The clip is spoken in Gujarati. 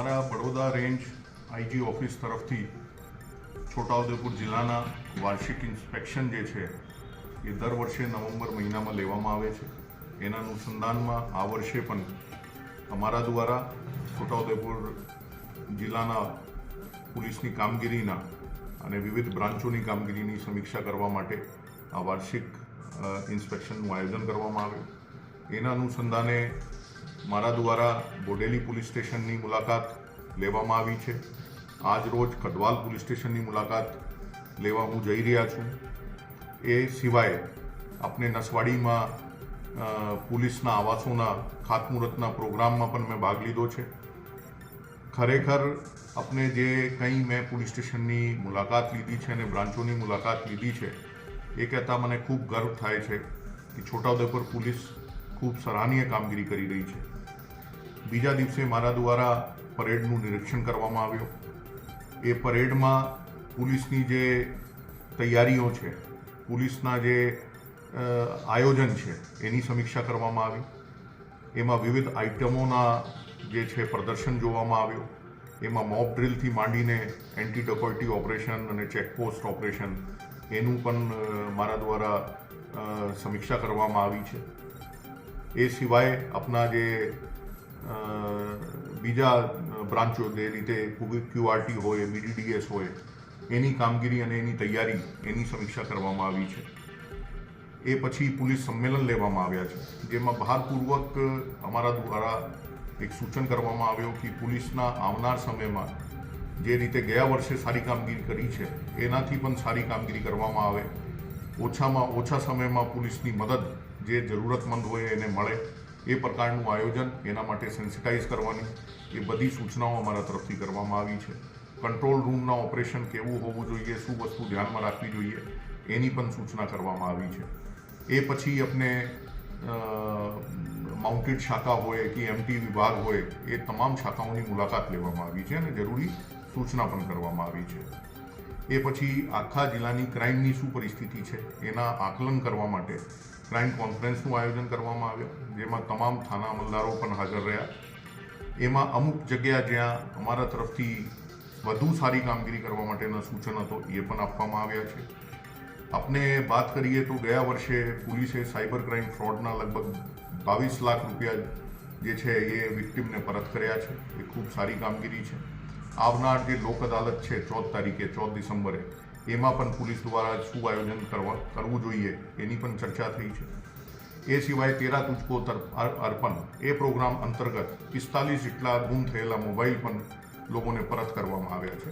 મારા બડોદા રેન્જ આઈજી ઓફિસ તરફથી છોટાઉદેપુર જિલ્લાના વાર્ષિક ઇન્સ્પેક્શન જે છે, એ દર વર્ષે નવેમ્બર મહિનામાં લેવામાં આવે છે. એના અનુસંધાનમાં આ વર્ષે પણ અમારા દ્વારા છોટાઉદેપુર જિલ્લાના પોલીસની કામગીરીના અને વિવિધ બ્રાન્ચોની કામગીરીની સમીક્ષા કરવા માટે આ વાર્ષિક ઇન્સ્પેક્શનનું આયોજન કરવામાં આવ્યું. એના અનુસંધાને મારા દ્વારા બોડેલી પોલીસ સ્ટેશનની મુલાકાત લેવામાં આવી છે. આજ રોજ કડવાલ પોલીસ સ્ટેશનની મુલાકાત લેવા હું જઈ રહ્યા છું. એ સિવાય આપણે નસવાડીમાં પોલીસના આવાસોના, ખાતમુહૂર્તના પ્રોગ્રામમાં પણ મેં ભાગ લીધો છે. ખરેખર આપણે જે કંઈ મેં પોલીસ સ્ટેશનની મુલાકાત લીધી છે અને બ્રાન્ચોની મુલાકાત લીધી છે, એ કહેતા મને ખૂબ ગર્વ થાય છે કે છોટાઉદેપુર પોલીસ ખૂબ સરાહનીય કામગીરી કરી રહી છે. બીજા દિવસે મારા દ્વારા પરેડનું નિરીક્ષણ કરવામાં આવ્યું. એ પરેડમાં પોલીસની જે તૈયારીઓ છે, પોલીસના જે આયોજન છે, એની સમીક્ષા કરવામાં આવી. એમાં વિવિધ આઇટમોના જે છે પ્રદર્શન જોવામાં આવ્યું. એમાં મોબ ડ્રિલથી માંડીને એન્ટી ડકોઇટી ઓપરેશન અને ચેકપોસ્ટ ઓપરેશન એનું પણ મારા દ્વારા સમીક્ષા કરવામાં આવી છે. એ સિવાય આપણા જે બીજા બ્રાન્ચો જે રીતે ક્યુઆરટી હોય, બીડીડીએસ હોય, એની કામગીરી અને એની તૈયારી, એની સમીક્ષા કરવામાં આવી છે. એ પછી પોલીસ સંમેલન લેવામાં આવ્યા છે, જેમાં ભારપૂર્વક અમારા દ્વારા એક સૂચન કરવામાં આવ્યું કે પોલીસના આવનાર સમયમાં જે રીતે ગયા વર્ષે સારી કામગીરી કરી છે, એનાથી પણ સારી કામગીરી કરવામાં આવે. ઓછામાં ઓછા સમયમાં પોલીસની મદદ જે જરૂરતમંદ હોય એને મળે એ પ્રકારનું આયોજન એના માટે સેન્સિટાઇઝ કરવાની એ બધી સૂચનાઓ અમારા તરફથી કરવામાં આવી છે. કંટ્રોલ રૂમના ઓપરેશન કેવું હોવું જોઈએ, શું વસ્તુ ધ્યાનમાં રાખવી જોઈએ, એની પણ સૂચના કરવામાં આવી છે. એ પછી આપણે માઉન્ટેડ શાખા હોય કે એમટી વિભાગ હોય, એ તમામ શાખાઓની મુલાકાત લેવામાં આવી છે અને જરૂરી સૂચના પણ કરવામાં આવી છે. એ પછી આખા જિલ્લાની ક્રાઇમની શું પરિસ્થિતિ છે, એના આકલન કરવા માટે ક્રાઇમ કોન્ફરન્સનું આયોજન કરવામાં આવ્યું. જેમાં તમામ થાના અમલદારો પણ હાજર રહ્યા. એમાં અમુક જગ્યા જ્યાં અમારા તરફથી વધુ સારી કામગીરી કરવા માટેના સૂચન હતો એ પણ આપવામાં આવ્યા છે. આપણે વાત કરીએ તો ગયા વર્ષે પોલીસે સાયબર ક્રાઇમ ફ્રોડના લગભગ બાવીસ લાખ રૂપિયા જે છે એ વિક્ટિમને પરત કર્યા છે. એ ખૂબ સારી કામગીરી છે. આવનાર જે લોક અદાલત છે ચૌદ તારીખે ચૌદ ડિસેમ્બરે એમાં પણ પોલીસ દ્વારા શું આયોજન કરવા, કરવું જોઈએ, એની પણ ચર્ચા થઈ છે. એ સિવાય તેરા તુજકો અર્પણ. એ પ્રોગ્રામ અંતર્ગત પિસ્તાલીસ જેટલા ગુમ થયેલા મોબાઈલ પણ લોકોને પરત કરવામાં આવ્યા છે.